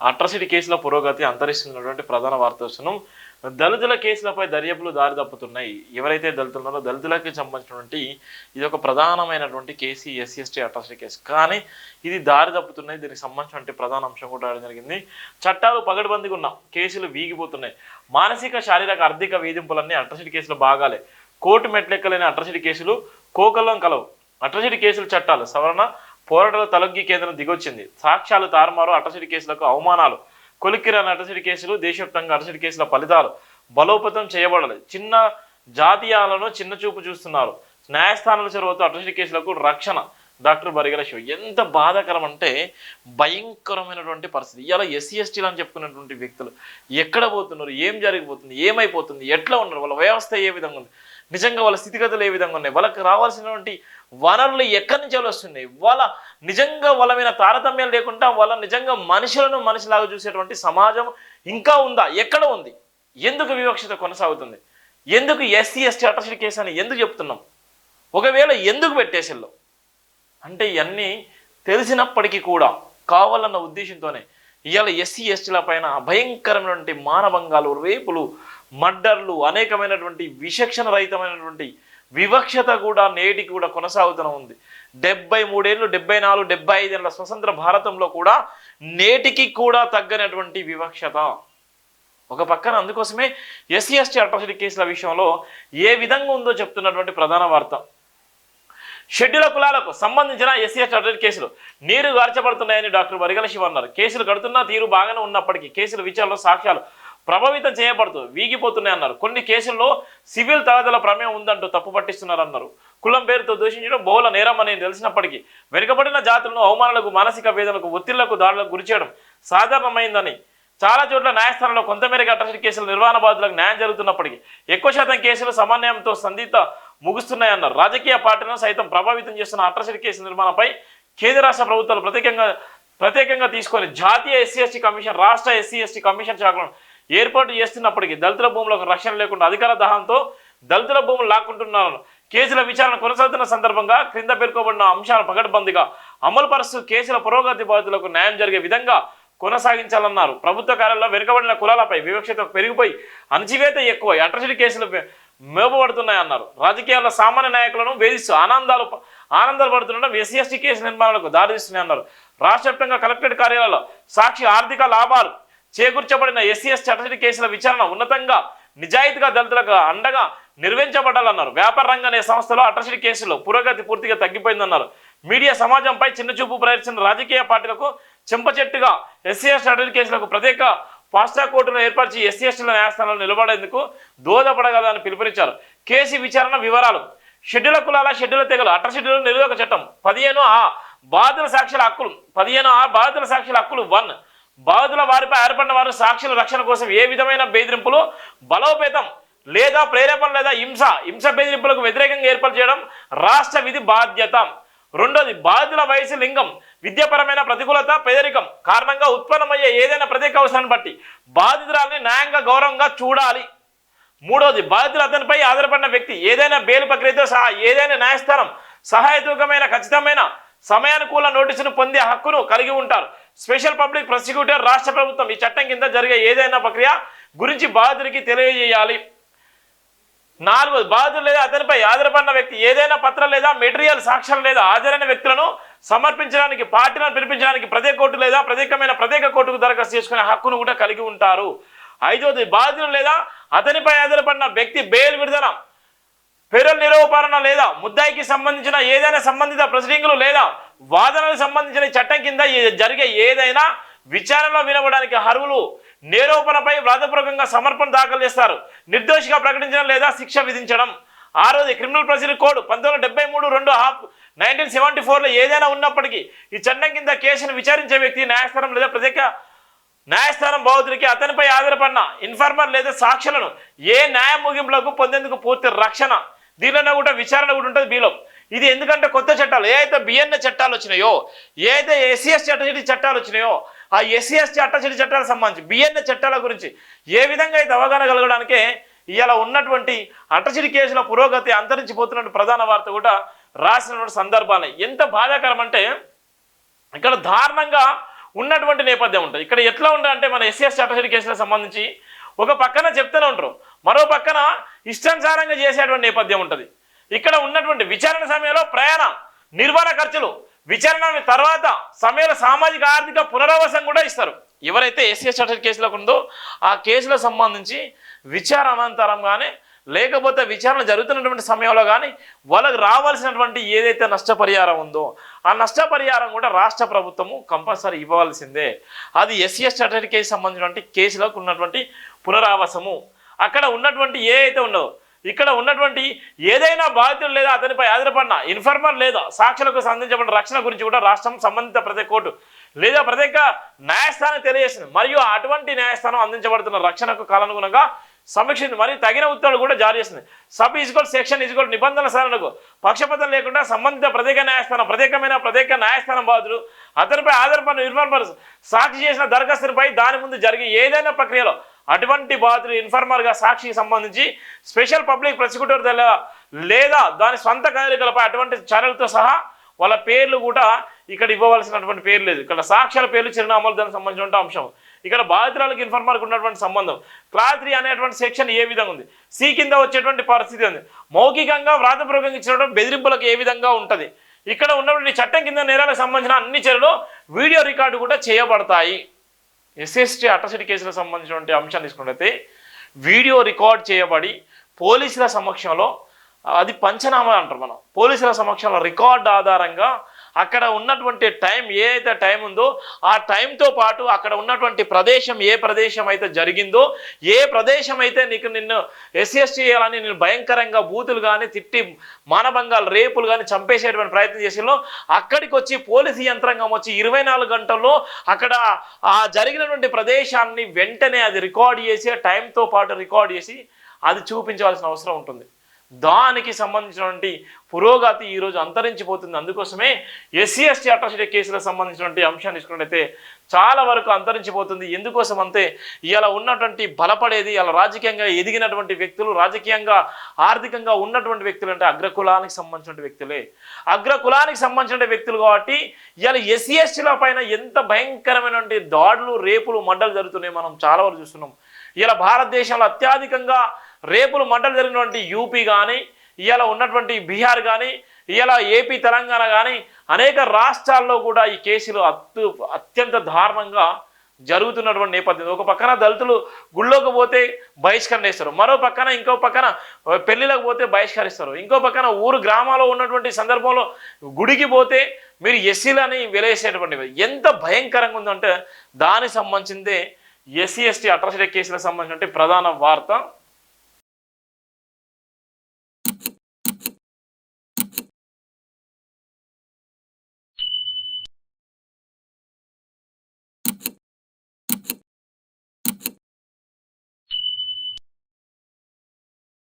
Atrocity కేసుల పురోగతి అంతరిస్తున్నటువంటి ప్రధాన వార్త దళితుల కేసులపై దర్యాప్తులు దారి తప్పుతున్నాయి. ఎవరైతే దళితులు ఉన్నారో దళితులకి సంబంధించినటువంటి ఇది ఒక ప్రధానమైనటువంటి case SC ST atrocity case. కానీ ఇది దారి తప్పుతున్నాయి. దీనికి సంబంధించినటువంటి ప్రధాన అంశం కూడా రావడం జరిగింది. చట్టాలు పగడబందిగా ఉన్న కేసులు వీగిపోతున్నాయి. మానసిక శారీరక ఆర్థిక వేధింపులన్నీ అట్రసిటీ కేసులు బాగాలే కోర్టు మెట్లెక్కలేని అట్రసిటీ కేసులు కోకలం కలవు. అట్రసిటీ కేసులు చట్టాలు సవరణ పోరాటాల తలొగ్గి కేంద్రం దిగొచ్చింది. సాక్ష్యాలు తారుమారు అటసిడి కేసులకు అవమానాలు కొలిక్కిరాని అటసిడి కేసులు దేశవ్యాప్తంగా అటసిడి కేసుల ఫలితాలు బలోపేతం చేయబడాలి చిన్న జాతీయాలను చిన్న చూపు చూస్తున్నారు. న్యాయస్థానాల చొరవతో అటసిడి కేసులకు రక్షణ. డాక్టర్ బరిగల శివ ఎంత బాధాకరం అంటే భయంకరమైనటువంటి పరిస్థితి. ఇలా ఎస్సీ ఎస్టీలు అని చెప్పుకున్నటువంటి వ్యక్తులు ఎక్కడ పోతున్నారు? ఏం జరిగిపోతుంది? ఏమైపోతుంది? ఎట్లా ఉన్నారు? వాళ్ళ వ్యవస్థ ఏ విధంగా ఉంది? నిజంగా వాళ్ళ స్థితిగతులు ఏ విధంగా ఉన్నాయి? వాళ్ళకి రావాల్సినటువంటి వనరులు ఎక్కడి నుంచి వస్తున్నాయి? వాళ్ళ నిజంగా వాళ్ళ మీద తారతమ్యం లేకుండా వాళ్ళ నిజంగా మనుషులను మనిషిలాగా చూసేటువంటి సమాజం ఇంకా ఉందా? ఎక్కడ ఉంది? ఎందుకు వివక్షత కొనసాగుతుంది? ఎందుకు ఎస్సీ ఎస్టీ అట్రసిటీ కేసు అని ఎందుకు చెప్తున్నాం? ఒకవేళ ఎందుకు పెట్టేసిల్లో? అంటే ఇవన్నీ తెలిసినప్పటికీ కూడా కావాలన్న ఉద్దేశంతోనే ఇవాళ ఎస్సీ ఎస్టీల పైన భయంకరమైనటువంటి మానభంగాలు రేపులు మర్డర్లు అనేకమైనటువంటి విచక్షణ రహితమైనటువంటి వివక్షత కూడా నేటికి కూడా కొనసాగుతూనే ఉంది. డెబ్బై మూడేళ్ళు డెబ్బై నాలుగు డెబ్బై ఐదేళ్ళ స్వతంత్ర భారతంలో కూడా నేటికి కూడా తగ్గనటువంటి వివక్షత. ఒక పక్కన అందుకోసమే ఎస్సీ ఎస్టీ అట్రాసిటీ కేసుల విషయంలో ఏ విధంగా ఉందో చెప్తున్నటువంటి ప్రధాన వార్త. షెడ్యూల కులాలకు సంబంధించిన ఎస్సీ ఎస్టీ అట్రాసిటీ కేసులు నీరు గార్చబడుతున్నాయని డాక్టర్ వరిగల శివ అన్నారు. కేసులు కడుతున్న తీరు బాగానే ఉన్నప్పటికీ కేసుల విచారణలో సాక్ష్యాలు ప్రభావితం చేయబడుతూ వీగిపోతున్నాయి అన్నారు. కొన్ని కేసుల్లో సివిల్ తగాదల ప్రమేయం ఉందంటూ తప్పు పట్టిస్తున్నారు అన్నారు కులం పేరుతో దూషించడం బహుళ నేరం అని తెలిసినప్పటికీ వెనుకబడిన జాతులను అవమానాలకు మానసిక వేదనకు ఒత్తిళ్ళకు దాడులకు గురి చేయడం సాధారణమైందని చాలా చోట్ల న్యాయస్థానంలో కొంతమేరకు అట్రాసిటీ కేసుల నిర్వహణ బాధ్యులకు న్యాయం జరుగుతున్నప్పటికీ ఎక్కువ శాతం కేసులు సమన్వయంతో సంధిత ముగుస్తున్నాయన్నారు. రాజకీయ పార్టీలను సైతం ప్రభావితం చేస్తున్న అట్రాసిటీ కేసుల నిర్మాణంపై కేంద్ర రాష్ట్ర ప్రభుత్వాలు ప్రత్యేకంగా ప్రత్యేకంగా తీసుకొని జాతీయ ఎస్సీ ఎస్టీ కమిషన్ రాష్ట్ర ఎస్సీ ఎస్టీ కమిషన్ శాఖలను ఏర్పాటు చేస్తున్నప్పటికీ దళితుల భూములకు రక్షణ లేకుండా అధికార దాహంతో దళితుల భూములు లాక్కుంటున్నారు కేసుల విచారణ కొనసాగుతున్న సందర్భంగా క్రింద పేర్కొబడిన అంశాలను పకడ్బందీగా అమలు పరుస్తూ కేసుల పురోగతి బాధితులకు న్యాయం జరిగే విధంగా కొనసాగించాలన్నారు. ప్రభుత్వ కార్యాలయంలో వెనుకబడిన కులాలపై వివక్షత పెరిగిపోయి అణచివేత ఎక్కువ అట్రసిటీ కేసులు మేపబడుతున్నాయన్నారు రాజకీయాల్లో సామాన్య నాయకులను వేధిస్తూ ఆనందాలు ఆనందాలు పడుతుండడం ఎస్సీ ఎస్టీ కేసు నిర్మాణాలకు దారితీస్తున్నాయన్నారు. రాష్ట్ర వ్యాప్తంగా కలెక్టరేట్ కార్యాలయంలో సాక్షి ఆర్థిక లాభాలు చేకూర్చబడిన ఎస్సీ ఎస్టీ కేసుల విచారణ ఉన్నతంగా నిజాయితీగా దళితులకు అండగా నిర్వహించబడాలన్నారు. వ్యాపార రంగ అనే సంస్థలో అట్రసిటీ కేసులో పురోగతి పూర్తిగా తగ్గిపోయిందన్నారు. మీడియా సమాజంపై చిన్న చూపు రాజకీయ పార్టీలకు చెంపచెట్టుగా ఎస్సీ ఎస్టీ అటవీ కేసులకు ప్రత్యేక ఫాస్ట్రాక్ కోర్టును ఏర్పరిచి ఎస్సీ ఎస్టీల న్యాయస్థానంలో నిలబడేందుకు దోహదపడగలని పిలుపునిచ్చారు. కేసు విచారణ వివరాలు. షెడ్యూల కులాల షెడ్యూల తెగలు అట్ర షెడ్యూల్ నిరోధక చట్టం. పదిహేను ఆ బాధితుల సాక్షుల హక్కులు పదిహేను ఆ బాధితుల సాక్షుల హక్కులు వన్. బాధితుల వారిపై ఏర్పడిన వారు సాక్షుల రక్షణ కోసం ఏ విధమైన బెదిరింపులు? బలోపేతం లేదా ప్రేరేపణ లేదా హింస? హింస బెదిరింపులకు వ్యతిరేకంగా ఏర్పాటు చేయడం రాష్ట్ర విధి బాధ్యత. రెండోది బాధితుల వయసు లింగం విద్యాపరమైన ప్రతికూలత పేదరికం కారణంగా ఉత్పన్నమయ్యే ఏదైనా ప్రత్యేక అవసరాన్ని బట్టి బాధితురాల్ని న్యాయంగా గౌరవంగా చూడాలి. మూడోది బాధితులు అతనిపై ఆధారపడిన వ్యక్తి ఏదైనా బెయిల్ ప్రక్రియతో సహా ఏదైనా న్యాయస్థానం సహాయతూకమైన ఖచ్చితమైన సమయానుకూల నోటీసును పొందే హక్కును కలిగి ఉంటారు. స్పెషల్ పబ్లిక్ ప్రాసిక్యూటర్ రాష్ట్ర ప్రభుత్వం ఈ చట్టం కింద జరిగే ఏదైనా ప్రక్రియ గురించి బాధితుడికి తెలియజేయాలి. నాలుగు బాధితులు లేదా అతనిపై ఆధారపడిన వ్యక్తి ఏదైనా పత్రం లేదా మెటీరియల్ సాక్ష్యం లేదా హాజరైన వ్యక్తులను సమర్పించడానికి పార్టీలను పిలిపించడానికి ప్రత్యేక కోర్టు లేదా ప్రత్యేకమైన ప్రత్యేక కోర్టుకు దరఖాస్తు చేసుకునే హక్కును కూడా కలిగి ఉంటారు. ఐదవది బాధితులు లేదా అతనిపై ఆధారపడిన వ్యక్తి బెయిల్ విడుదల పెరల్ నిరూపణ లేదా ముద్దాయికి సంబంధించిన ఏదైనా సంబంధిత ప్రొసీడింగ్లు లేదా వాదనలకు సంబంధించిన చట్టం కింద జరిగే ఏదైనా విచారణలో వినవడానికి అర్హులు నేరోపణపై వ్రాతపూర్వకంగా సమర్పణ దాఖలు చేస్తారు. నిర్దోషిగా ప్రకటించడం లేదా శిక్ష విధించడం. ఆరోది క్రిమినల్ ప్రొసీజర్ కోడ్ పంతొమ్మిది డెబ్బై మూడు రెండు హాఫ్ నైన్టీన్ సెవెంటీ ఫోర్లో ఏదైనా ఉన్నప్పటికీ ఈ చట్టం కింద కేసును విచారించే వ్యక్తి న్యాయస్థానం లేదా ప్రత్యేక న్యాయస్థానం బౌద్ధుడికి అతనిపై ఆధారపడిన ఇన్ఫార్మర్ లేదా సాక్షులను ఏ న్యాయ ముగింపులకు పొందేందుకు పూర్తి రక్షణ. దీనిలో కూడా విచారణ కూడా ఉంటుంది. బీలో ఇది ఎందుకంటే కొత్త చట్టాలు ఏదైతే బిఎన్ఏ చట్టాలు వచ్చినాయో ఏదైతే ఎస్సీఎస్ చట్టచడి చట్టాలు వచ్చినాయో ఆ ఎస్సీఎస్ చట్టచడి చట్టాలకు సంబంధించి బిఎన్ఏ చట్టాల గురించి ఏ విధంగా అయితే అవగాహన కలగడానికే ఇలా ఉన్నటువంటి అటచిడి కేసుల పురోగతి అంతరించిపోతున్న ప్రధాన వార్త కూడా రాసినటువంటి సందర్భాలు. ఎంత బాధాకరం అంటే ఇక్కడ దారుణంగా ఉన్నటువంటి నేపథ్యం ఉంటుంది. ఇక్కడ ఎట్లా ఉండాలంటే మన ఎస్సీఎస్ అట్రాసిటీ కేసులకు సంబంధించి ఒక పక్కన చెప్తూనే ఉంటారు. మరో పక్కన ఇష్టానుసారంగా చేసేటువంటి నేపథ్యం ఉంటుంది. ఇక్కడ ఉన్నటువంటి విచారణ సమయంలో ప్రయాణ నిర్వహణ ఖర్చులు విచారణ తర్వాత సమయంలో సామాజిక ఆర్థిక పునరావాసం కూడా ఇస్తారు. ఎవరైతే ఎస్సీఎస్ అట్రాసిటీ కేసులకు ఉందో ఆ కేసులకు సంబంధించి విచారణ అనంతరం కానీ లేకపోతే విచారణ జరుగుతున్నటువంటి సమయంలో కానీ వాళ్ళకు రావాల్సినటువంటి ఏదైతే నష్టపరిహారం ఉందో ఆ నష్టపరిహారం కూడా రాష్ట్ర ప్రభుత్వము కంపల్సరీ ఇవ్వవలసిందే. అది ఎస్సీఎస్ స్టాటరీ కేసు సంబంధించినటువంటి కేసులకు ఉన్నటువంటి పునరావాసము. అక్కడ ఉన్నటువంటి ఏ అయితే ఉన్నదో ఇక్కడ ఉన్నటువంటి ఏదైనా బాధితులు లేదా అతనిపై ఆధారపడిన ఇన్ఫర్మర్ లేదా సాక్షులకు సంధించబడిన రక్షణ గురించి కూడా రాష్ట్రం సంబంధిత ప్రత్యేక కోర్టు లేదా ప్రత్యేక న్యాయస్థానం తెలియజేసింది. మరియు అటువంటి న్యాయస్థానం అందించబడుతున్న రక్షణకు కాలానుగుణంగా సమీక్షించి మరియు తగిన ఉత్తర్వులు కూడా జారీ చేసింది. సబ్ ఈజ్గోల్ సెక్షన్ ఈజ్గోల్ నిబంధనల సరణకు పక్షపాతం లేకుండా సంబంధిత ప్రత్యేక న్యాయస్థానం ప్రత్యేకమైన ప్రత్యేక న్యాయస్థానం బాధులు అతనిపై ఆధారపడిన ఇన్ఫార్మర్ సాక్షి చేసిన దరఖాస్తుపై దాని ముందు జరిగే ఏదైనా ప్రక్రియలో అటువంటి బాధులు ఇన్ఫార్మర్గా సాక్షికి సంబంధించి స్పెషల్ పబ్లిక్ ప్రాసిక్యూటర్ లేదా దాని స్వంత కదలికలపై అటువంటి చర్యలతో సహా వాళ్ళ పేర్లు కూడా ఇక్కడ ఇవ్వవలసినటువంటి పేరు లేదు. ఇక్కడ సాక్ష్యాల పేర్లు చిరునామాలు దానికి సంబంధించిన అంశం. ఇక్కడ బాధితురాలకు ఇన్ఫర్మర్కి ఉన్నటువంటి సంబంధం. క్లాస్ త్రీ అనేటువంటి సెక్షన్ ఏ విధంగా ఉంది? సి కింద వచ్చేటువంటి పరిస్థితి ఉంది మౌఖికంగా వ్రాతపూర్వకంగా ఇచ్చినటువంటి బెదిరింపులకు ఏ విధంగా ఉంటుంది? ఇక్కడ ఉన్నటువంటి చట్టం కింద నేరాలకు సంబంధించిన అన్ని చర్యలు వీడియో రికార్డు కూడా చేయబడతాయి. ఎస్ఎస్టీ అటసిటీ కేసులకు సంబంధించినటువంటి అంశాన్ని తీసుకున్నట్లయితే వీడియో రికార్డ్ చేయబడి పోలీసుల సమక్షంలో అది పంచనామా అంటారు మనం పోలీసుల సమక్షంలో రికార్డ్ ఆధారంగా అక్కడ ఉన్నటువంటి టైం ఏ అయితే టైం ఉందో ఆ టైంతో పాటు అక్కడ ఉన్నటువంటి ప్రదేశం ఏ ప్రదేశం అయితే జరిగిందో ఏ ప్రదేశం అయితే నీకు నిన్ను ఎస్సీఎస్ చేయాలని నేను భయంకరంగా బూతులు కానీ తిట్టి మానభంగాలు రేపులు కానీ చంపేసేటువంటి ప్రయత్నం చేసిందో అక్కడికి వచ్చి పోలీసు యంత్రాంగం వచ్చి ఇరవై నాలుగు గంటల్లో అక్కడ ఆ జరిగినటువంటి ప్రదేశాన్ని వెంటనే అది రికార్డ్ చేసి ఆ టైంతో పాటు రికార్డ్ చేసి అది చూపించవలసిన అవసరం ఉంటుంది. దానికి సంబంధించినటువంటి పురోగతి ఈరోజు అంతరించిపోతుంది. అందుకోసమే ఎస్సీ ఎస్టీ అట్రాసిటీ కేసులకు సంబంధించినటువంటి అంశాన్ని తీసుకున్నట్టయితే చాలా వరకు అంతరించిపోతుంది. ఎందుకోసం అంతే ఇలా ఉన్నటువంటి బలపడేది ఇలా రాజకీయంగా ఎదిగినటువంటి వ్యక్తులు రాజకీయంగా ఆర్థికంగా ఉన్నటువంటి వ్యక్తులు అంటే అగ్రకులానికి సంబంధించిన వ్యక్తులే. అగ్రకులానికి సంబంధించిన వ్యక్తులు కాబట్టి ఇలా ఎస్సీ ఎస్టీల పైన ఎంత భయంకరమైనటువంటి దాడులు రేపులు మడ్డలు జరుగుతున్నాయి మనం చాలా వరకు చూస్తున్నాం. ఇలా భారతదేశంలో అత్యధికంగా రేపులు మంటలు జరిగినటువంటి యూపీ కానీ ఇవాళ ఉన్నటువంటి బీహార్ కానీ ఇవాళ ఏపీ తెలంగాణ కానీ అనేక రాష్ట్రాల్లో కూడా ఈ కేసులు అత్తు అత్యంత దారుణంగా జరుగుతున్నటువంటి నేపథ్యం. ఒక పక్కన దళితులు గుళ్ళోకి పోతే బహిష్కరణ చేస్తారు మరో పక్కన ఇంకో పక్కన పెళ్ళిలకు పోతే బహిష్కరిస్తారు. ఇంకో పక్కన ఊరు గ్రామాల్లో ఉన్నటువంటి సందర్భంలో గుడికి పోతే మీరు ఎస్సీలని వెలేసేటువంటివి ఎంత భయంకరంగా ఉందంటే దానికి సంబంధించిందే ఎస్సీ ఎస్టీ అట్రాసిటీ కేసులకు సంబంధించిన ప్రధాన వార్త.